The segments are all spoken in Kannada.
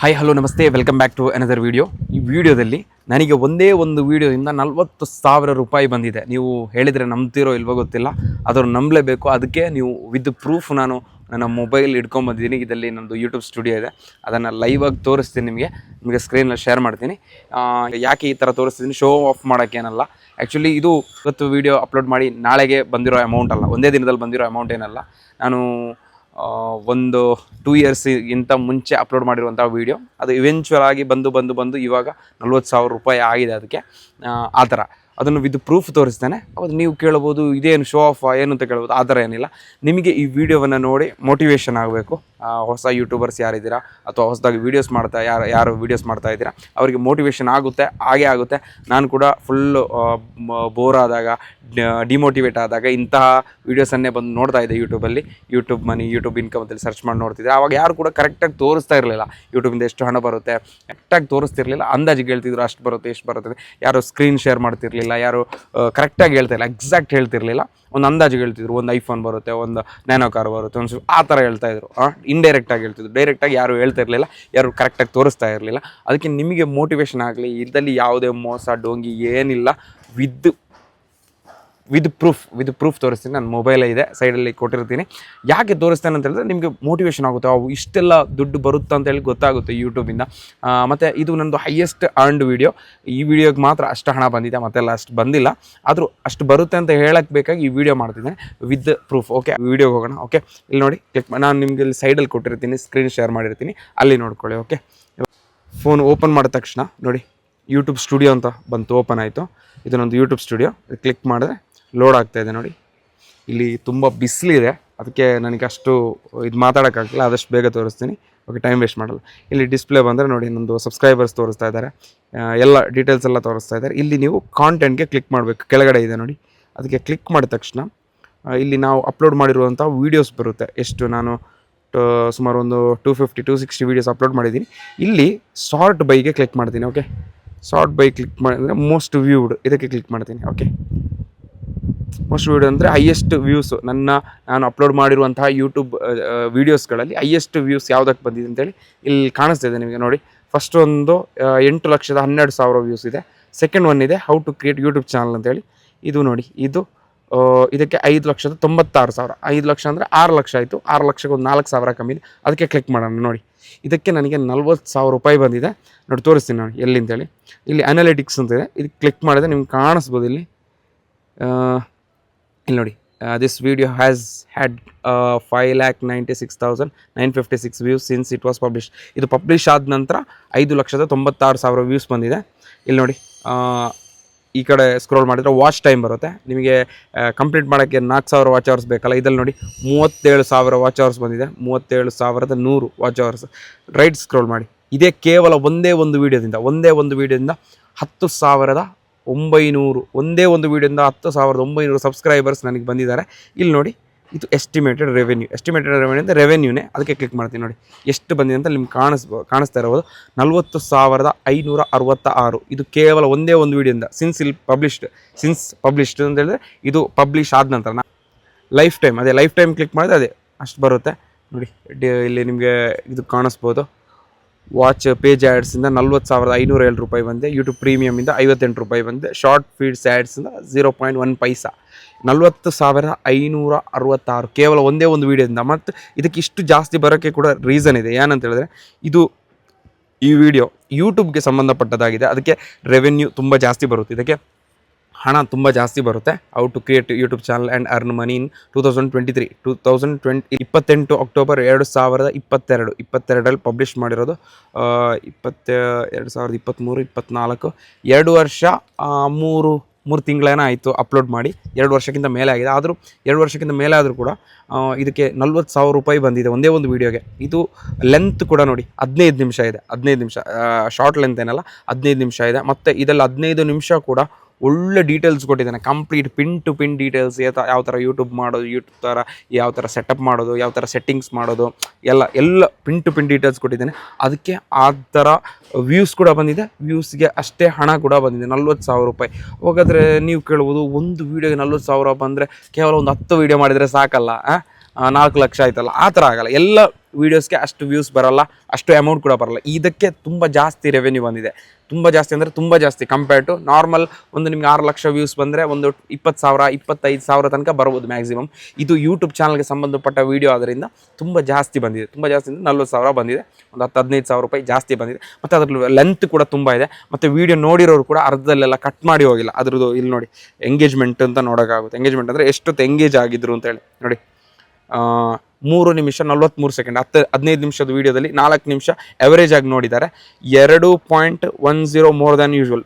ಹಾಯ್ ಹಲೋ ನಮಸ್ತೆ. Welcome back to another video ಈ ವಿಡಿಯೋದಲ್ಲಿ ನನಗೆ ಒಂದೇ ಒಂದು ವಿಡಿಯೋದಿಂದ ನಲ್ವತ್ತು ಸಾವಿರ ರೂಪಾಯಿ ಬಂದಿದೆ. ನೀವು ಹೇಳಿದರೆ ನಂಬ್ತಿರೋ ಇಲ್ವೋ ಗೊತ್ತಿಲ್ಲ. ಅದನ್ನು ನಂಬಲೇಬೇಕು. ಅದಕ್ಕೆ ನೀವು ವಿತ್ ಪ್ರೂಫ್ ನಾನು ನನ್ನ ಮೊಬೈಲ್ ಇಟ್ಕೊಂಬಂದಿದ್ದೀನಿ ಇದರಲ್ಲಿ ನಮ್ಮದು ಯೂಟ್ಯೂಬ್ ಸ್ಟುಡಿಯೋ ಇದೆ. ಅದನ್ನು ಲೈವಾಗಿ ತೋರಿಸ್ತೀನಿ ನಿಮಗೆ. ನಿಮಗೆ ಸ್ಕ್ರೀನಲ್ಲಿ ಶೇರ್ ಮಾಡ್ತೀನಿ. ಯಾಕೆ ಈ ಥರ ತೋರಿಸ್ತೀನಿ ಶೋ ಆಫ್ ಮಾಡೋಕ್ಕೇನಲ್ಲ ಆ್ಯಕ್ಚುಲಿ ಇದು ಇವತ್ತು ವೀಡಿಯೋ ಅಪ್ಲೋಡ್ ಮಾಡಿ ನಾಳೆಗೆ ಬಂದಿರೋ ಅಮೌಂಟ್ ಅಲ್ಲ. ಒಂದೇ ದಿನದಲ್ಲಿ ಬಂದಿರೋ ಅಮೌಂಟ್ ಏನಲ್ಲ. ನಾನು ಒಂದು ಟೂ ಇಯರ್ಸ್ಗಿಂತ ಮುಂಚೆ ಅಪ್ಲೋಡ್ ಮಾಡಿರುವಂಥ ವೀಡಿಯೋ ಅದು ಇವೆಂಚುವಲ್ ಆಗಿ ಬಂದು ಬಂದು ಬಂದು ಇವಾಗ ನಲ್ವತ್ತು ಸಾವಿರ ರೂಪಾಯಿ ಆಗಿದೆ ಅದಕ್ಕೆ. ಆ, ಥರ. ಅದನ್ನು ವಿದ್ ಪ್ರೂಫ್ ತೋರಿಸ್ತೇನೆ. ಅದು ನೀವು ಕೇಳ್ಬೋದು ಇದೇನು ಶೋ ಆಫ್ ಏನು ಅಂತ ಕೇಳ್ಬೋದು ಆ ಥರ ಏನಿಲ್ಲ. ನಿಮಗೆ ಈ ವಿಡಿಯೋವನ್ನು ನೋಡಿ ಮೋಟಿವೇಶನ್ ಆಗಬೇಕು. ಹೊಸ ಯೂಟ್ಯೂಬರ್ಸ್ ಯಾರಿದ್ದೀರಾ? ಅಥವಾ ಹೊಸದಾಗಿ ವೀಡಿಯೋಸ್ ಮಾಡ್ತಾ ಯಾರು ಯಾರು ವೀಡಿಯೋಸ್ ಮಾಡ್ತಾ ಇದ್ದೀರಾ? ಅವರಿಗೆ ಮೋಟಿವೇಶನ್ ಆಗುತ್ತೆ, ಹಾಗೆ ಆಗುತ್ತೆ. ನಾನು ಕೂಡ ಫುಲ್ಲು ಬೋರ್ ಆದಾಗ ಡಿಮೋಟಿವೇಟ್ ಆದಾಗ ಇಂತಹ ವೀಡಿಯೋಸನ್ನೇ ಬಂದು ನೋಡ್ತಾ ಇದ್ದೆ ಯೂಟ್ಯೂಬಲ್ಲಿ ಯೂಟ್ಯೂಬ್ ಮನಿ ಯೂಟ್ಯೂಬ್ ಇನ್ಕಮ್ ಅಂತೇಳಿ ಸರ್ಚ್ ಮಾಡಿ ನೋಡ್ತಿದ್ದೆ. ಅವಾಗ ಯಾರು ಕೂಡ ಕರೆಕ್ಟಾಗಿ ತೋರಿಸ್ತಾ ಇರಲಿಲ್ಲ. ಯೂಟ್ಯೂಬಿಂದ ಎಷ್ಟು ಹಣ ಬರುತ್ತೆ ಕರೆಕ್ಟಾಗಿ ತೋರಿಸ್ತಿರ್ಲಿಲ್ಲ. ಅಂದಾಜಿಗೆ ಹೇಳ್ತಿದ್ರು ಅಷ್ಟು ಬರುತ್ತೆ ಎಷ್ಟು ಬರುತ್ತೆ ಯಾರು ಸ್ಕ್ರೀನ್ ಶೇರ್ ಮಾಡ್ತಿರ್ಲಿಲ್ಲ, ಯಾರು ಕರೆಕ್ಟಾಗಿ ಹೇಳ್ತಾ ಇಲ್ಲ ಎಕ್ಸಾಕ್ಟ್ ಹೇಳ್ತಿರ್ಲಿಲ್ಲ. ಒಂದು ಅಂದಾಜಿಗೆ ಹೇಳ್ತಿದ್ರು ಒಂದು ಐಫೋನ್ ಬರುತ್ತೆ, ಒಂದು ನ್ಯಾನೋ ಕಾರ್ ಬರುತ್ತೆ, ಒಂದು ಆ ಥರ ಹೇಳ್ತಾ ಇದ್ರು ಇಂಡೈರೆಕ್ಟಾಗಿ ಹೇಳ್ತಿದ್ರು. ಡೈರೆಕ್ಟಾಗಿ ಯಾರು ಹೇಳ್ತಾ ಇರಲಿಲ್ಲ, ಯಾರು ಕರೆಕ್ಟಾಗಿ ತೋರಿಸ್ತಾ ಇರಲಿಲ್ಲ. ಅದಕ್ಕೆ ನಿಮಗೆ ಮೋಟಿವೇಶನ್ ಆಗಲಿ, ಇದರಲ್ಲಿ ಯಾವುದೇ ಮೋಸ, ಡೋಂಗಿ ಏನಿಲ್ಲ ವಿದ್ ವಿದ್ ಪ್ರೂಫ್ ವಿದ್ ಪ್ರೂಫ್ ತೋರಿಸ್ತೀನಿ. ನನ್ನ ಮೊಬೈಲೇ ಇದೆ, ಸೈಡಲ್ಲಿ ಕೊಟ್ಟಿರ್ತೀನಿ. ಯಾಕೆ ತೋರಿಸ್ತೇನೆ ಅಂತ ಹೇಳಿದ್ರೆ ನಿಮಗೆ ಮೋಟಿವೇಶನ್ ಆಗುತ್ತೆ. ಅವು ಇಷ್ಟೆಲ್ಲ ದುಡ್ಡು ಬರುತ್ತೆ ಅಂತ ಹೇಳಿ ಗೊತ್ತಾಗುತ್ತೆ ಯೂಟ್ಯೂಬಿಂದ ಮತ್ತು ಇದು ನನ್ನದು ಹೈಯೆಸ್ಟ್ ಅರ್ನ್ಡ್ ವಿಡಿಯೋ ಈ ವಿಡಿಯೋಗೆ ಮಾತ್ರ ಅಷ್ಟು ಹಣ ಬಂದಿದೆ, ಮತ್ತೆಲ್ಲ ಅಷ್ಟು ಬಂದಿಲ್ಲ. ಆದರೂ ಅಷ್ಟು ಬರುತ್ತೆ ಅಂತ ಹೇಳಕ್ಕೆ ಬೇಕಾಗಿ ಈ ವಿಡಿಯೋ ಮಾಡ್ತಿದ್ದೇನೆ ವಿತ್ ಪ್ರೂಫ್. ಓಕೆ ವಿಡಿಯೋಗೆ ಹೋಗೋಣ. ಓಕೆ ಇಲ್ಲಿ ನೋಡಿ ಕ್ಲಿಕ್ ನಾನು ನಿಮಗೆ ಇಲ್ಲಿ ಸೈಡಲ್ಲಿ ಕೊಟ್ಟಿರ್ತೀನಿ ಸ್ಕ್ರೀನ್ ಶೇರ್ ಮಾಡಿರ್ತೀನಿ. ಅಲ್ಲಿ ನೋಡ್ಕೊಳ್ಳಿ ಓಕೆ ಫೋನ್ ಓಪನ್ ಮಾಡಿದ ತಕ್ಷಣ, ನೋಡಿ ಯೂಟ್ಯೂಬ್ ಸ್ಟುಡಿಯೋ ಅಂತ ಬಂತು ಓಪನ್ ಆಯಿತು. ಇದು ನಂದು ಯೂಟ್ಯೂಬ್ ಸ್ಟುಡಿಯೋ ಕ್ಲಿಕ್ ಮಾಡಿದ್ರೆ ಲೋಡ್ ಆಗ್ತಾ ಇದೆ ನೋಡಿ. ಇಲ್ಲಿ ತುಂಬ ಬಿಸಿಲಿದೆ. ಅದಕ್ಕೆ ನನಗೆ ಅಷ್ಟು ಇದು ಮಾತಾಡೋಕ್ಕಾಗಲ್ಲ ಆದಷ್ಟು ಬೇಗ ತೋರಿಸ್ತೀನಿ. ಓಕೆ ಟೈಮ್ ವೇಸ್ಟ್ ಮಾಡಲ್ಲ. ಇಲ್ಲಿ ಡಿಸ್ಪ್ಲೇ ಬಂದರೆ ನೋಡಿ ನಮ್ಮದು ಸಬ್ಸ್ಕ್ರೈಬರ್ಸ್ ತೋರಿಸ್ತಾ ಇದ್ದಾರೆ. ಎಲ್ಲ ಡೀಟೇಲ್ಸ್ ಎಲ್ಲ ತೋರಿಸ್ತಾ ಇದ್ದಾರೆ. ಇಲ್ಲಿ ನೀವು ಕಾಂಟೆಂಟ್ಗೆ ಕ್ಲಿಕ್ ಮಾಡಬೇಕು. ಕೆಳಗಡೆ ಇದೆ ನೋಡಿ. ಅದಕ್ಕೆ ಕ್ಲಿಕ್ ಮಾಡಿದ ತಕ್ಷಣ ಇಲ್ಲಿ ನಾವು ಅಪ್ಲೋಡ್ ಮಾಡಿರುವಂಥ ವೀಡಿಯೋಸ್ ಬರುತ್ತೆ. ಎಷ್ಟು ನಾನು ಸುಮಾರು ಒಂದು two fifty to sixty videos upload ಮಾಡಿದ್ದೀನಿ. ಇಲ್ಲಿ ಶಾರ್ಟ್ ಬೈಗೆ ಕ್ಲಿಕ್ ಮಾಡ್ತೀನಿ. ಓಕೆ ಶಾರ್ಟ್ ಬೈ ಕ್ಲಿಕ್ ಮಾಡಿದರೆ ಮೋಸ್ಟ್ ವ್ಯೂಡ್ ಇದಕ್ಕೆ ಕ್ಲಿಕ್ ಮಾಡ್ತೀನಿ. ಓಕೆ ಮೋಸ್ಟ್ ವೀಡಿಯೋ ಅಂದರೆ ಹೈಯೆಸ್ಟ್ ವ್ಯೂಸ್ ನನ್ನ ನಾನು ಅಪ್ಲೋಡ್ ಮಾಡಿರುವಂತಹ ಯೂಟ್ಯೂಬ್ ವೀಡಿಯೋಸ್ಗಳಲ್ಲಿ ಹೈಯೆಸ್ಟ್ ವ್ಯೂಸ್ ಯಾವುದಕ್ಕೆ ಬಂದಿದೆ ಅಂತೇಳಿ ಇಲ್ಲಿ ಕಾಣಿಸ್ತಿದೆ ನಿಮಗೆ ನೋಡಿ. ಫಸ್ಟ್ ಒಂದು ಎಂಟು ಲಕ್ಷದ ಹನ್ನೆರಡು ಸಾವಿರ ವ್ಯೂಸ್ ಇದೆ. ಸೆಕೆಂಡ್ ಒನ್ ಇದೆ how to create YouTube channel ಅಂತೇಳಿ. ಇದು ನೋಡಿ, ಇದು ಇದಕ್ಕೆ ಐದು ಲಕ್ಷದ ತೊಂಬತ್ತಾರು ಸಾವಿರ. ಐದು ಲಕ್ಷ ಅಂದರೆ ಆರು ಲಕ್ಷ ಆಯಿತು. ಆರು ಲಕ್ಷಕ್ಕೆ ಒಂದು ನಾಲ್ಕು ಸಾವಿರ ಕಮ್ಮಿ ಇದೆ. ಅದಕ್ಕೆ ಕ್ಲಿಕ್ ಮಾಡೋಣ ನೋಡಿ. ಇದಕ್ಕೆ ನನಗೆ ನಲ್ವತ್ತು ಸಾವಿರ ರೂಪಾಯಿ ಬಂದಿದೆ. ನೋಡಿ ತೋರಿಸ್ತೀನಿ ನಾನು ಎಲ್ಲಿ ಅಂತೇಳಿ. ಇಲ್ಲಿ ಅನಾಲಿಟಿಕ್ಸ್ ಅಂತ ಇದೆ. ಇದಕ್ಕೆ ಕ್ಲಿಕ್ ಮಾಡಿದ್ರೆ ನಿಮ್ಗೆ ಕಾಣಿಸ್ಬೋದು ಇಲ್ಲಿ. ಇಲ್ಲಿ ನೋಡಿ. This video has had five lakh ninety six thousand nine fifty six views since it was publish ಇದು ಪಬ್ಲಿಷ್ ಆದ ನಂತರ ಐದು ಲಕ್ಷದ ತೊಂಬತ್ತಾರು ಸಾವಿರ ವ್ಯೂಸ್ ಬಂದಿದೆ. ಇಲ್ಲಿ ನೋಡಿ ಈ ಕಡೆ ಸ್ಕ್ರೋಲ್ ಮಾಡಿದರೆ ವಾಚ್ ಟೈಮ್ ಬರುತ್ತೆ. ನಿಮಗೆ ಕಂಪ್ಲೀಟ್ ಮಾಡೋಕ್ಕೆ ನಾಲ್ಕು ಸಾವಿರ ವಾಚ್ ಅವರ್ಸ್ ಬೇಕಲ್ಲ, ಇದ್ರಲ್ಲಿ ನೋಡಿ ಮೂವತ್ತೇಳು ಸಾವಿರ ವಾಚ್ ಅವರ್ಸ್ ಬಂದಿದೆ. ಮೂವತ್ತೇಳು ಸಾವಿರದ ನೂರು ವಾಚ್ ಅವರ್ಸ್ ರೈಟ್ ಸ್ಕ್ರೋಲ್ ಮಾಡಿ. ಇದೇ ಕೇವಲ ಒಂದೇ ಒಂದು ವೀಡಿಯೋದಿಂದ ಒಂದೇ ಒಂದು ವೀಡಿಯೋದಿಂದ ಹತ್ತು ಸಾವಿರದ ಒಂಬೈನೂರು, ಒಂದೇ ಒಂದು ವೀಡಿಯೋದಿಂದ ಹತ್ತು ಸಾವಿರದ ಒಂಬೈನೂರು ಸಬ್ಸ್ಕ್ರೈಬರ್ಸ್ ನನಗೆ ಬಂದಿದ್ದಾರೆ. ಇಲ್ಲಿ ನೋಡಿ, ಇದು ಎಸ್ಟಿಮೇಟೆಡ್ ರೆವೆನ್ಯೂ ಎಸ್ಟಿಮೇಟೆಡ್ ರೆವೆನ್ಯೂ ಅಂದರೆ ರೆವೆನ್ಯೂನೇ ಅದಕ್ಕೆ ಕ್ಲಿಕ್ ಮಾಡ್ತೀನಿ ನೋಡಿ. ಎಷ್ಟು ಬಂದಿದೆ ಅಂತ ನಿಮ್ಗೆ ಕಾಣಿಸ್ಬೋ ಕಾಣಿಸ್ತಾ ಇರೋದು ನಲ್ವತ್ತು ಸಾವಿರದ ಐನೂರ ಅರವತ್ತ ಆರು ಇದು ಕೇವಲ ಒಂದೇ ಒಂದು ವೀಡಿಯೋದಿಂದ ಸಿನ್ಸ್ ಇಲ್ಲಿ ಪಬ್ಲಿಷ್ಡ್ ಸಿನ್ಸ್ ಪಬ್ಲಿಷ್ಡ್ ಅಂತ ಹೇಳಿದ್ರೆ ಇದು ಪಬ್ಲಿಷ್ ಆದ ನಂತರ ಲೈಫ್ ಟೈಮ್ ಅದೇ ಲೈಫ್ ಟೈಮ್ ಕ್ಲಿಕ್ ಮಾಡಿದ್ರೆ ಅದೇ ಅಷ್ಟು ಬರುತ್ತೆ. ನೋಡಿ ಇಲ್ಲಿ ನಿಮಗೆ ಇದು ಕಾಣಿಸ್ಬೋದು. ವಾಚ್ ಪೇಜ್ ಆ್ಯಡ್ಸಿಂದ ನಲ್ವತ್ತು ಸಾವಿರದ ಐನೂರ ಏಳು ರೂಪಾಯಿ ಬಂದೆ. ಯೂಟ್ಯೂಬ್ ಪ್ರೀಮಿಯಮಿಂದ ಐವತ್ತೆಂಟು ರೂಪಾಯಿ ಬಂದೆ. ಶಾರ್ಟ್ ಫೀಡ್ಸ್ ಆ್ಯಡ್ಸಿಂದ ಝೀರೋ ಪಾಯಿಂಟ್ ಒನ್ ಪೈಸಾ ನಲ್ವತ್ತು ಸಾವಿರ ಐನೂರ ಅರವತ್ತಾರು. ಕೇವಲ ಒಂದೇ ಒಂದು ವೀಡಿಯೋದಿಂದ ಮತ್ತು ಇದಕ್ಕೆ ಇಷ್ಟು ಜಾಸ್ತಿ ಬರೋಕ್ಕೆ ಕೂಡ ರೀಸನ್ ಇದೆ. ಏನಂತ ಹೇಳಿದ್ರೆ, ಇದು ಈ ವಿಡಿಯೋ ಯೂಟ್ಯೂಬ್ಗೆ ಸಂಬಂಧಪಟ್ಟದಾಗಿದೆ ಅದಕ್ಕೆ ರೆವೆನ್ಯೂ ತುಂಬ ಜಾಸ್ತಿ ಬರುತ್ತೆ. ಇದಕ್ಕೆ ಹಣ ತುಂಬ ಜಾಸ್ತಿ ಬರುತ್ತೆ. How to create YouTube channel and earn money in two thousand twenty three two thousand twenty ಇಪ್ಪತ್ತೆಂಟು ಅಕ್ಟೋಬರ್ ಎರಡು ಸಾವಿರದ ಇಪ್ಪತ್ತೆರಡು. ಇಪ್ಪತ್ತೆರಡರಲ್ಲಿ ಪಬ್ಲಿಷ್ ಮಾಡಿರೋದು ಇಪ್ಪತ್ತ, ಎರಡು ಸಾವಿರದ ಇಪ್ಪತ್ತ್ಮೂರು, ಇಪ್ಪತ್ತ್ನಾಲ್ಕು. ಎರಡು ವರ್ಷ ಮೂರು ಮೂರು ತಿಂಗಳೇನ ಆಯಿತು ಅಪ್ಲೋಡ್ ಮಾಡಿ. ಎರಡು ವರ್ಷಕ್ಕಿಂತ ಮೇಲೆ ಆಗಿದೆ. ಆದರೂ ಎರಡು ವರ್ಷಕ್ಕಿಂತ ಮೇಲೆ ಆದರೂ ಕೂಡ ಇದಕ್ಕೆ ನಲ್ವತ್ತು ಸಾವಿರ ರೂಪಾಯಿ ಬಂದಿದೆ ಒಂದೇ ಒಂದು ವೀಡಿಯೋಗೆ ಇದು ಲೆಂತ್ ಕೂಡ ನೋಡಿ, ಹದಿನೈದು ನಿಮಿಷ ಇದೆ. ಹದಿನೈದು ನಿಮಿಷ ಶಾರ್ಟ್ ಲೆಂತ್ ಏನಲ್ಲ, ಹದಿನೈದು ನಿಮಿಷ ಇದೆ. ಮತ್ತು ಇದರಲ್ಲಿ ಹದಿನೈದು ನಿಮಿಷ ಕೂಡ ಒಳ್ಳೆ ಡೀಟೇಲ್ಸ್ ಕೊಟ್ಟಿದ್ದಾನೆ. Complete pin to pin details ಯಾವ ಥರ ಯೂಟ್ಯೂಬ್ ಮಾಡೋದು ಯೂಟ್ಯೂಬ್ ಥರ ಯಾವ ಥರ ಸೆಟಪ್ ಮಾಡೋದು, ಯಾವ ಥರ ಸೆಟ್ಟಿಂಗ್ಸ್ ಮಾಡೋದು, ಎಲ್ಲ ಎಲ್ಲ ಪಿನ್ ಟು ಪಿನ್ ಡೀಟೇಲ್ಸ್ ಕೊಟ್ಟಿದ್ದಾನೆ. ಅದಕ್ಕೆ ಆ ಥರ ವ್ಯೂಸ್ ಕೂಡ ಬಂದಿದೆ. ವ್ಯೂಸ್ಗೆ ಅಷ್ಟೇ ಹಣ ಕೂಡ ಬಂದಿದೆ. ನಲ್ವತ್ತು ಸಾವಿರ ರೂಪಾಯಿ. ಹಾಗಾದರೆ ನೀವು ಕೇಳ್ಬೋದು, ಒಂದು ವೀಡಿಯೋಗೆ ನಲ್ವತ್ತು ಸಾವಿರ ಬಂದರೆ ಕೇವಲ ಒಂದು ಹತ್ತು ವೀಡಿಯೋ ಮಾಡಿದರೆ ಸಾಕಲ್ಲ? ನಾಲ್ಕು ಲಕ್ಷ ಆಯ್ತಲ್ಲ, ಆ ಥರ ಆಗಲ್ಲ. ಎಲ್ಲ ವೀಡಿಯೋಸ್ಗೆ ಅಷ್ಟು ವ್ಯೂಸ್ ಬರಲ್ಲ, ಅಷ್ಟು ಅಮೌಂಟ್ ಕೂಡ ಬರಲ್ಲ. ಇದಕ್ಕೆ ತುಂಬ ಜಾಸ್ತಿ ರೆವೆನ್ಯೂ ಬಂದಿದೆ. ತುಂಬ ಜಾಸ್ತಿ ಅಂದರೆ ತುಂಬ ಜಾಸ್ತಿ ಕಂಪೇರ್ ಟು ನಾರ್ಮಲ್ ಒಂದು ನಿಮ್ಗೆ ಆರು ಲಕ್ಷ ವ್ಯೂಸ್ ಬಂದರೆ ಒಂದು ಇಪ್ಪತ್ತು ಸಾವಿರ, ಇಪ್ಪತ್ತೈದು ಸಾವಿರ ತನಕ ಬರ್ಬೋದು ಮ್ಯಾಕ್ಸಿಮಮ್ ಇದು ಯೂಟ್ಯೂಬ್ ಚಾನಲ್ಗೆ ಸಂಬಂಧಪಟ್ಟ ವೀಡಿಯೋ ಆದ್ದರಿಂದ ತುಂಬ ಜಾಸ್ತಿ ಬಂದಿದೆ. ತುಂಬ ಜಾಸ್ತಿ ಅಂದರೆ ನಲ್ವತ್ತು ಸಾವಿರ ಬಂದಿದೆ. ಒಂದು ಹತ್ತು, ಹದಿನೈದು ಸಾವಿರ ರೂಪಾಯಿ ಜಾಸ್ತಿ ಬಂದಿದೆ. ಮತ್ತು ಅದ್ರ ಲೆಂತ್ ಕೂಡ ತುಂಬ ಇದೆ. ಮತ್ತು ವೀಡಿಯೋ ನೋಡಿರೋರು ಕೂಡ ಅರ್ಧದಲ್ಲೆಲ್ಲ ಕಟ್ ಮಾಡಿ ಹೋಗಿಲ್ಲ. ಅದ್ರದ್ದು ಇಲ್ಲಿ ನೋಡಿ ಎಂಗೇಜ್ಮೆಂಟ್ ಅಂತ ನೋಡೋಕ್ಕಾಗುತ್ತೆ. ಎಂಗೇಜ್ಮೆಂಟ್ ಅಂದರೆ ಎಷ್ಟೊತ್ತು ಎಂಗೇಜ್ ಆಗಿದ್ರು ಅಂತೇಳಿ ನೋಡಿ. ಮೂರು ನಿಮಿಷ ನಲ್ವತ್ತ್ಮೂರು ಸೆಕೆಂಡ್, ಹತ್ತು, ಹದಿನೈದು ನಿಮಿಷದ ವೀಡಿಯೋದಲ್ಲಿ ನಾಲ್ಕು ನಿಮಿಷ ಎವರೇಜ್ ಆಗಿ ನೋಡಿದ್ದಾರೆ. ಎರಡು point one zero more than usual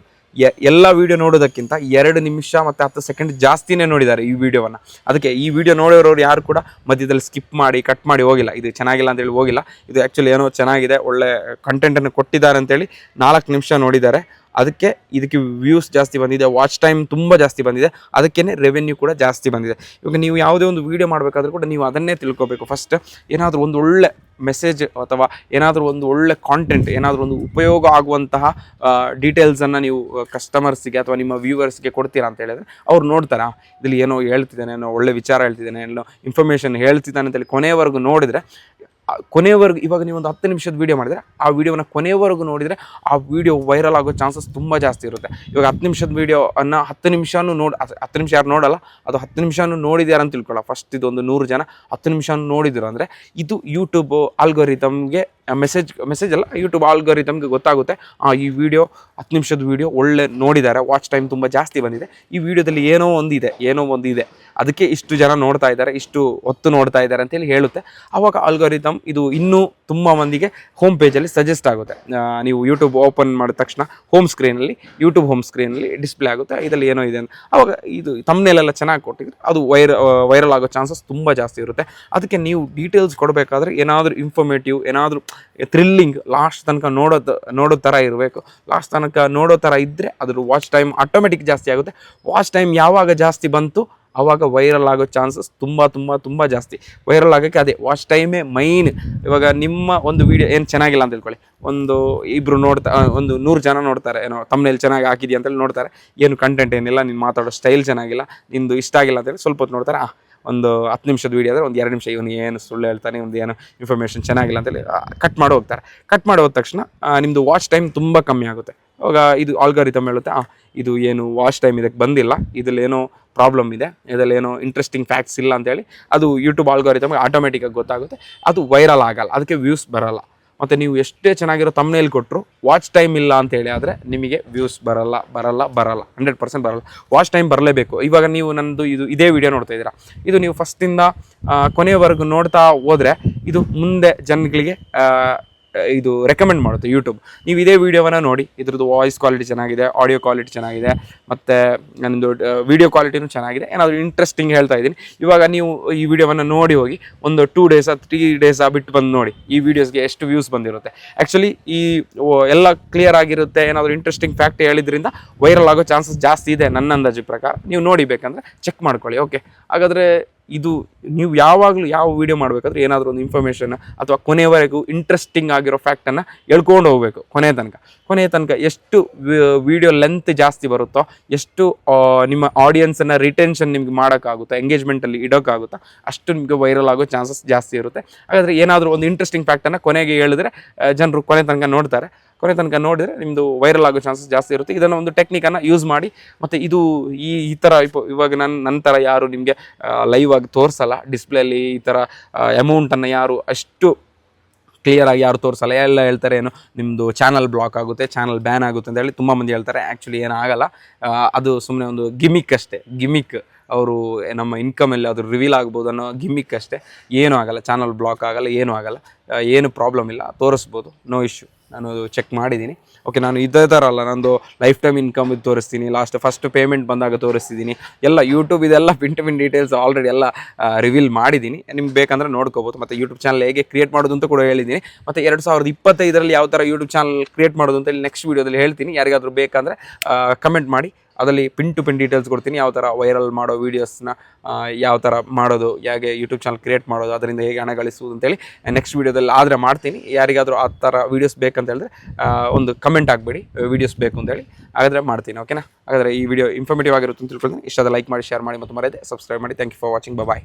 ಎಲ್ಲ ವಿಡಿಯೋ ನೋಡೋದಕ್ಕಿಂತ ಎರಡು ನಿಮಿಷ ಮತ್ತು ಹತ್ತು ಸೆಕೆಂಡ್ ಜಾಸ್ತಿನೇ ನೋಡಿದ್ದಾರೆ ಈ ವಿಡಿಯೋವನ್ನು. ಅದಕ್ಕೆ ಈ ವಿಡಿಯೋ ನೋಡಿರೋರು ಯಾರು ಕೂಡ ಮಧ್ಯದಲ್ಲಿ ಸ್ಕಿಪ್ ಮಾಡಿ ಕಟ್ ಮಾಡಿ ಹೋಗಿಲ್ಲ. ಇದು ಚೆನ್ನಾಗಿಲ್ಲ ಅಂತೇಳಿ ಹೋಗಿಲ್ಲ. ಇದು ಆ್ಯಕ್ಚುಲಿ ಏನೋ ಚೆನ್ನಾಗಿದೆ, ಒಳ್ಳೆ ಕಂಟೆಂಟನ್ನು ಕೊಟ್ಟಿದ್ದಾರೆ ಅಂತೇಳಿ ನಾಲ್ಕು ನಿಮಿಷ ನೋಡಿದ್ದಾರೆ. ಅದಕ್ಕೆ ಇದಕ್ಕೆ ವ್ಯೂಸ್ ಜಾಸ್ತಿ ಬಂದಿದೆ ವಾಚ್ ಟೈಮ್ ತುಂಬ ಜಾಸ್ತಿ ಬಂದಿದೆ. ಅದಕ್ಕೇ ರೆವೆನ್ಯೂ ಕೂಡ ಜಾಸ್ತಿ ಬಂದಿದೆ. ಇವಾಗ ನೀವು ಯಾವುದೇ ಒಂದು ವೀಡಿಯೋ ಮಾಡಬೇಕಾದ್ರೂ ಕೂಡ ನೀವು ಅದನ್ನೇ ತಿಳ್ಕೊಬೇಕು. ಫಸ್ಟ್ ಏನಾದರೂ ಒಂದು ಒಳ್ಳೆ ಮೆಸೇಜ್ ಅಥವಾ ಏನಾದರೂ ಒಂದು ಒಳ್ಳೆ ಕಾಂಟೆಂಟ್ ಏನಾದರೂ ಒಂದು ಉಪಯೋಗ ಆಗುವಂತಹ ಡೀಟೇಲ್ಸನ್ನು ನೀವು ಕಸ್ಟಮರ್ಸ್ಗೆ ಅಥವಾ ನಿಮ್ಮ ವ್ಯೂವರ್ಸ್ಗೆ ಕೊಡ್ತೀರಾ ಅಂತ ಹೇಳಿದ್ರೆ ಅವ್ರು ನೋಡ್ತಾರಾ? ಇದರಲ್ಲಿ ಏನೋ ಹೇಳ್ತಿದ್ದಾನೆ, ಏನೋ ಒಳ್ಳೆ ವಿಚಾರ ಹೇಳ್ತಿದ್ದಾನೆ, ಏನೋ ಇನ್ಫಾರ್ಮೇಷನ್ ಹೇಳ್ತಿದ್ದಾನೆ ಅಂತೇಳಿ ಕೊನೆಯವರೆಗೂ ನೋಡಿದರೆ ಕೊನೆಯವರೆಗೂ ಇವಾಗ ನೀವು ಒಂದು ಹತ್ತು ನಿಮಿಷದ ವೀಡಿಯೋ ಮಾಡಿದರೆ, ಆ ವಿಡಿಯೋನ ಕೊನೆಯವರೆಗೂ ನೋಡಿದರೆ ಆ ವಿಡಿಯೋ ವೈರಲ್ ಆಗೋ ಚಾನ್ಸಸ್ ತುಂಬ ಜಾಸ್ತಿ ಇರುತ್ತೆ. ಇವಾಗ ಹತ್ತು ನಿಮಿಷದ ವೀಡಿಯೋ ಅನ್ನ ಹತ್ತು ನಿಮಿಷನೂ ನೋಡಿ ಹತ್ತು ನಿಮಿಷ ಯಾರು ನೋಡಲ್ಲ, ಅದು ಹತ್ತು ನಿಮಿಷನೂ ನೋಡಿದ್ಯಾರ ಅಂತ ತಿಳ್ಕೊಳ್ಳೋ ಫಸ್ಟ್ ಇದೊಂದು ನೂರು ಜನ ಹತ್ತು ನಿಮಿಷನೂ ನೋಡಿದ್ರು ಅಂದರೆ ಇದು ಯೂಟ್ಯೂಬ್ ಆಲ್ಗೋರಿತಮ್ಗೆ ಮೆಸೇಜ್ ಮೆಸೇಜ್ ಅಲ್ಲ ಯೂಟ್ಯೂಬ್ ಆಲ್ಗೋರಿತಮ್ಗೆ ಗೊತ್ತಾಗುತ್ತೆ. ಈ ವಿಡಿಯೋ ಹತ್ತು ನಿಮಿಷದ ವಿಡಿಯೋ ಒಳ್ಳೆ ನೋಡಿದ್ದಾರೆ ವಾಚ್ ಟೈಮ್ ತುಂಬ ಜಾಸ್ತಿ ಬಂದಿದೆ. ಈ ವಿಡಿಯೋದಲ್ಲಿ ಏನೋ ಒಂದಿದೆ ಏನೋ ಒಂದಿದೆ. ಅದಕ್ಕೆ ಇಷ್ಟು ಜನ ನೋಡ್ತಾ ಇದ್ದಾರೆ, ಇಷ್ಟು ಹೊತ್ತು ನೋಡ್ತಾ ಇದ್ದಾರೆ ಅಂತೇಳಿ ಹೇಳುತ್ತೆ. ಆವಾಗ ಆಲ್ಗೋರಿತಮ್ ಇದು ಇನ್ನೂ ತುಂಬ ಮಂದಿಗೆ ಹೋಮ್ ಪೇಜಲ್ಲಿ ಸಜೆಸ್ಟ್ ಆಗುತ್ತೆ. ನೀವು ಯೂಟ್ಯೂಬ್ ಓಪನ್ ಮಾಡಿದ ತಕ್ಷಣ ಹೋಮ್ ಸ್ಕ್ರೀನಲ್ಲಿ ಯೂಟ್ಯೂಬ್ ಹೋಮ್ ಸ್ಕ್ರೀನಲ್ಲಿ ಡಿಸ್ಪ್ಲೇ ಆಗುತ್ತೆ. ಇದರಲ್ಲಿ ಏನೋ ಇದೆ ಅಂತ. ಅವಾಗ ಇದು ತಮ್ಮನೇಲೆಲ್ಲ ಚೆನ್ನಾಗಿ ಕೊಟ್ಟಿದ್ರೆ ಅದು ವೈರ ವೈರಲ್ ಆಗೋ ಚಾನ್ಸಸ್ ತುಂಬ ಜಾಸ್ತಿ ಇರುತ್ತೆ. ಅದಕ್ಕೆ ನೀವು ಡೀಟೇಲ್ಸ್ ಕೊಡಬೇಕಾದ್ರೆ ಏನಾದರೂ ಇನ್ಫಾರ್ಮೇಟಿವ್ ಏನಾದರೂ ಥ್ರಿಲ್ಲಿಂಗ್ ಲಾಸ್ಟ್ ತನಕ ನೋಡೋದು ನೋಡೋ ಥರ ಇರಬೇಕು. ಲಾಸ್ಟ್ ತನಕ ನೋಡೋ ಥರ ಇದ್ದರೆ ಅದ್ರ ವಾಚ್ ಟೈಮ್ ಆಟೋಮೆಟಿಕ್ ಜಾಸ್ತಿ ಆಗುತ್ತೆ. ವಾಚ್ ಟೈಮ್ ಯಾವಾಗ ಜಾಸ್ತಿ ಬಂತು ಆವಾಗ ವೈರಲ್ ಆಗೋ ಚಾನ್ಸಸ್ ತುಂಬ ತುಂಬ ತುಂಬ ಜಾಸ್ತಿ. ವೈರಲ್ ಆಗೋಕ್ಕೆ ಅದೇ ವಾಚ್ ಟೈಮೇ ಮೈನ್ ಇವಾಗ ನಿಮ್ಮ ಒಂದು ವಿಡಿಯೋ ಏನು ಚೆನ್ನಾಗಿಲ್ಲ ಅಂತ ತಿಳ್ಕೊಳ್ಳಿ. ಒಂದು ಇಬ್ಬರು ನೋಡ್ತಾ ಒಂದು ನೂರು ಜನ ನೋಡ್ತಾರೆ, ಏನೋ ತಮ್ಮನೇಲಿ ಚೆನ್ನಾಗಿ ಹಾಕಿದ್ಯಾ ಅಂತೇಳಿ ನೋಡ್ತಾರೆ. ಏನು ಕಂಟೆಂಟ್ ಏನಿಲ್ಲ, ನೀನು ಮಾತಾಡೋ ಸ್ಟೈಲ್ ಚೆನ್ನಾಗಿಲ್ಲ, ನಿಂದು ಇಷ್ಟ ಆಗಿಲ್ಲ ಅಂತೇಳಿ ಸ್ವಲ್ಪ ಹೊತ್ತು ನೋಡ್ತಾರೆ ಒಂದು ಹತ್ತು ನಿಮಿಷದ ವೀಡಿಯೋ ಆದರೆ ಒಂದು ಎರಡು ನಿಮಿಷ ಇವನು ಏನು ಸುಳ್ಳು ಹೇಳ್ತಾನೆ ಒಂದು ಏನು ಇನ್ಫಾರ್ಮೇಷನ್ ಚೆನ್ನಾಗಿಲ್ಲ ಅಂತೇಳಿ ಕಟ್ ಮಾಡಿ ಹೋಗ್ತಾರೆ. ಕಟ್ ಮಾಡಿ ಹೋದ ತಕ್ಷಣ ನಿಮ್ಮದು ವಾಚ್ ಟೈಮ್ ತುಂಬ ಕಮ್ಮಿ ಆಗುತ್ತೆ. ಅವಾಗ ಇದು ಆಲ್ಗಾರಿತಮ್ ಹೇಳುತ್ತೆ ಇದು ಏನು ವಾಚ್ ಟೈಮ್ ಇದಕ್ಕೆ ಬಂದಿಲ್ಲ ಇದಲ್ಲೇನೋ ಪ್ರಾಬ್ಲಮ್ ಇದೆ ಇದರಲ್ಲಿ ಏನೋ ಇಂಟ್ರೆಸ್ಟಿಂಗ್ ಫ್ಯಾಕ್ಟ್ಸ್ ಇಲ್ಲ ಅಂತೇಳಿ ಅದು ಯೂಟ್ಯೂಬ್ ಆಲ್ಗಾರಿತಮ್ಗೆ ಆಟೋಮೆಟಿಕಾಗಿ ಗೊತ್ತಾಗುತ್ತೆ, ಅದು ವೈರಲ್ ಆಗಲ್ಲ, ಅದಕ್ಕೆ ವ್ಯೂಸ್ ಬರಲ್ಲ. ಮತ್ತು ನೀವು ಎಷ್ಟೇ ಚೆನ್ನಾಗಿರೋ ತಮ್ಮನೇಲಿ ಕೊಟ್ಟರು ವಾಚ್ ಟೈಮ್ ಇಲ್ಲ ಅಂತೇಳಿ ಆದರೆ ನಿಮಗೆ ವ್ಯೂಸ್ ಬರಲ್ಲ ಬರಲ್ಲ ಬರಲ್ಲ ಹಂಡ್ರೆಡ್ ಪರ್ಸೆಂಟ್ ಬರಲ್ಲ. ವಾಚ್ ಟೈಮ್ ಬರಲೇಬೇಕು. ಇವಾಗ ನೀವು ನನ್ನದು ಇದು ಇದೇ ವಿಡಿಯೋ ನೋಡ್ತಾ ಇದ್ದೀರಾ. ಇದು ನೀವು ಫಸ್ಟಿಂದ ಕೊನೆಯವರೆಗೂ ನೋಡ್ತಾ ಹೋದರೆ, ಇದು ಮುಂದೆ ಜನಗಳಿಗೆ ಇದು ರೆಕಮೆಂಡ್ ಮಾಡುತ್ತೆ ಯೂಟ್ಯೂಬ್ ನೀವು ಇದೇ ವೀಡಿಯೋವನ್ನು ನೋಡಿ, ಇದ್ರದ್ದು ವಾಯ್ಸ್ ಕ್ವಾಲಿಟಿ ಚೆನ್ನಾಗಿದೆ ಆಡಿಯೋ ಕ್ವಾಲಿಟಿ ಚೆನ್ನಾಗಿದೆ, ಮತ್ತು ನನ್ನದು ವಿಡಿಯೋ ಕ್ವಾಲಿಟಿನೂ ಚೆನ್ನಾಗಿದೆ, ಏನಾದರೂ ಇಂಟ್ರೆಸ್ಟಿಂಗ್ ಹೇಳ್ತಾ ಇದ್ದೀನಿ. ಇವಾಗ ನೀವು ಈ ವಿಡಿಯೋವನ್ನು ನೋಡಿ ಹೋಗಿ, ಒಂದು ಟೂ ಡೇಸ ತ್ರೀ ಡೇಸ ಬಿಟ್ಟು ಬಂದು ನೋಡಿ, ಈ ವಿಡಿಯೋಸ್ಗೆ ಎಷ್ಟು ವ್ಯೂಸ್ ಬಂದಿರುತ್ತೆ. ಆ್ಯಕ್ಚುಲಿ ಈ ಎಲ್ಲ ಕ್ಲಿಯರ್ ಆಗಿರುತ್ತೆ, ಏನಾದರೂ ಇಂಟ್ರೆಸ್ಟಿಂಗ್ ಫ್ಯಾಕ್ಟ್ ಹೇಳಿದ್ರಿಂದ ವೈರಲ್ ಆಗೋ ಚಾನ್ಸಸ್ ಜಾಸ್ತಿ ಇದೆ ನನ್ನ ಅಂದಾಜು ಪ್ರಕಾರ. ನೀವು ನೋಡಿ ಬೇಕಂದ್ರೆ ಚೆಕ್ ಮಾಡ್ಕೊಳ್ಳಿ ಓಕೆ ಹಾಗಾದರೆ ಇದು ನೀವು ಯಾವಾಗಲೂ ಯಾವ ವಿಡಿಯೋ ಮಾಡಬೇಕಾದ್ರೆ ಏನಾದರೂ ಒಂದು ಇನ್ಫಾರ್ಮೇಷನ್ ಅಥವಾ ಕೊನೆವರೆಗೂ ಇಂಟ್ರೆಸ್ಟಿಂಗ್ ಆಗಿರೋ ಫ್ಯಾಕ್ಟನ್ನು ಹೇಳ್ಕೊಂಡು ಹೋಗಬೇಕು ಕೊನೆ ತನಕ. ಕೊನೆ ತನಕ ಎಷ್ಟು ವಿಡಿಯೋ ಲೆಂತ್ ಜಾಸ್ತಿ ಬರುತ್ತೋ, ಎಷ್ಟು ನಿಮ್ಮ ಆಡಿಯನ್ಸನ್ನು ರಿಟೆನ್ಷನ್ ನಿಮ್ಗೆ ಮಾಡೋಕ್ಕಾಗುತ್ತೋ ಎಂಗೇಜ್ಮೆಂಟಲ್ಲಿ ಇಡೋಕ್ಕಾಗುತ್ತೋ, ಅಷ್ಟು ನಿಮಗೆ ವೈರಲ್ ಆಗೋ ಚಾನ್ಸಸ್ ಜಾಸ್ತಿ ಇರುತ್ತೆ. ಹಾಗಾದರೆ ಏನಾದರೂ ಒಂದು ಇಂಟ್ರೆಸ್ಟಿಂಗ್ ಫ್ಯಾಕ್ಟನ್ನು ಕೊನೆಗೆ ಹೇಳಿದ್ರೆ ಜನರು ಕೊನೆ ತನಕ ನೋಡ್ತಾರೆ. ಕೊನೆ ತನಕ ನೋಡಿದರೆ ನಿಮ್ಮದು ವೈರಲ್ ಆಗೋ ಚಾನ್ಸಸ್ ಜಾಸ್ತಿ ಇರುತ್ತೆ. ಇದನ್ನು ಒಂದು ಟೆಕ್ನಿಕನ್ನು ಯೂಸ್ ಮಾಡಿ, ಮತ್ತು ಇದು ಈ ಈ ಥರ ಇವಾಗ ನನ್ನ ನಂತರ ಯಾರು ನಿಮಗೆ ಲೈವ್ ಆಗಿ ತೋರಿಸಲ್ಲ ಡಿಸ್ಪ್ಲೇಲಿ ಈ ಥರ ಅಮೌಂಟನ್ನು ಯಾರು ಅಷ್ಟು ಕ್ಲಿಯರಾಗಿ ಯಾರು ತೋರಿಸಲ್ಲ. ಎಲ್ಲ ಹೇಳ್ತಾರೆ ಏನು ನಿಮ್ಮದು ಚಾನಲ್ ಬ್ಲಾಕ್ ಆಗುತ್ತೆ ಚಾನಲ್ ಬ್ಯಾನ್ ಆಗುತ್ತೆ ಅಂತ ಹೇಳಿ ತುಂಬ ಮಂದಿ ಹೇಳ್ತಾರೆ. ಆ್ಯಕ್ಚುಲಿ ಏನಾಗಲ್ಲ ಅದು ಸುಮ್ಮನೆ ಒಂದು ಗಿಮಿಕ್ ಅಷ್ಟೇ. ಗಿಮಿಕ್ ಅವರು ನಮ್ಮ ಇನ್ಕಮಲ್ಲಿ ಅದು ರಿವೀಲ್ ಆಗ್ಬೋದು ಅನ್ನೋ ಗಿಮಿಕ್ ಅಷ್ಟೇ. ಏನೂ ಆಗಲ್ಲ. ಚಾನಲ್ ಬ್ಲಾಕ್ ಆಗಲ್ಲ, ಏನೂ ಆಗಲ್ಲ. ಏನು ಪ್ರಾಬ್ಲಮ್ ಇಲ್ಲ. ತೋರಿಸ್ಬೋದು. ನೋ ಇಶ್ಯೂ ನಾನು ಚೆಕ್ ಮಾಡಿದ್ದೀನಿ ಓಕೆ ನಾನು ಇದೇ ಥರ ಅಲ್ಲ, ನಂದು ಲೈಫ್ ಟೈಮ್ ಇನ್ಕಮ್ ಇದು ತೋರಿಸ್ತೀನಿ ಲಾಸ್ಟ್ ಫಸ್ಟ್ ಪೇಮೆಂಟ್ ಬಂದಾಗ ತೋರಿಸ್ತಿದ್ದೀನಿ ಎಲ್ಲ ಯೂಟ್ಯೂಬ್ ಇದೆಲ್ಲ pin to pin details already ಎಲ್ಲ ರಿವೀಲ್ ಮಾಡಿದ್ದೀನಿ ನಿಮ್ಗೆ ಬೇಕಂದ್ರೆ ನೋಡ್ಕೋಬೋದು. ಮತ್ತು ಯೂಟ್ಯೂಬ್ ಚಾನಲ್ ಹೇಗೆ ಕ್ರಿಯೇಟ್ ಮಾಡೋದು ಅಂತ ಕೂಡ ಹೇಳಿದ್ದೀನಿ ಮತ್ತು ಎರಡು ಸಾವಿರದ ಇಪ್ಪತ್ತೈದರಲ್ಲಿ ಯಾವ ಥರ ಯೂಟ್ಯೂಬ್ ಚಾನಲ್ ಕ್ರಿಯೇಟ್ ಮಾಡೋದು ಅಂತ ಹೇಳಿ ನೆಕ್ಸ್ಟ್ ವೀಡಿಯೋದಲ್ಲಿ ಹೇಳ್ತೀನಿ. ಯಾರಿಗಾದರೂ ಬೇಕಂದರೆ ಕಮೆಂಟ್ ಮಾಡಿ. ಅದರಲ್ಲಿ ಪಿನ್ ಟು ಪಿನ್ ಡೀಟೇಲ್ಸ್ ಕೊಡ್ತೀನಿ. ಯಾವ ಥರ ವೈರಲ್ ಮಾಡೋ ವೀಡಿಯೋಸ್ನ ಯಾವ ಥರ ಮಾಡೋದು, ಹೇಗೆ ಯೂಟ್ಯೂಬ್ ಚಾನಲ್ ಕ್ರಿಯೇಟ್ ಮಾಡೋದು, ಅದರಿಂದ ಹೇಗೆ ಹಣ ಗಳಿಸುವುದು ಅಂತೇಳಿ ನೆಕ್ಸ್ಟ್ ವೀಡಿಯೋದಲ್ಲಿ ಆದರೆ ಮಾಡ್ತೀನಿ. ಯಾರಿಗಾದರೂ ಆ ಥರ ವೀಡಿಯೋಸ್ ಬೇಕಂತ ಹೇಳಿದ್ರೆ ಒಂದು ಕಮೆಂಟ್ ಆಗಬೇಡಿ ವೀಡಿಯೋಸ್ ಬೇಕು ಅಂತೇಳಿ. ಹಾಗಾದರೆ ಮಾಡ್ತೀನಿ ಓಕೆನಾ ಹಾಗಾದರೆ ಈ ವಿಡಿಯೋ ಇನ್ಫಾರ್ಮೇಟಿವ್ ಆಗಿರುತ್ತೆ ಅಂತ ತಿಳ್ಕೊಳ್ತೀನಿ. ಇಷ್ಟದ ಲೈಕ್ ಮಾಡಿ ಶೇರ್ ಮಾಡಿ ಮತ್ತು ಮರೆಯದೆ ಸಬ್ಸ್ಕ್ರೈಬ್ ಮಾಡಿ. Thank you for watching bye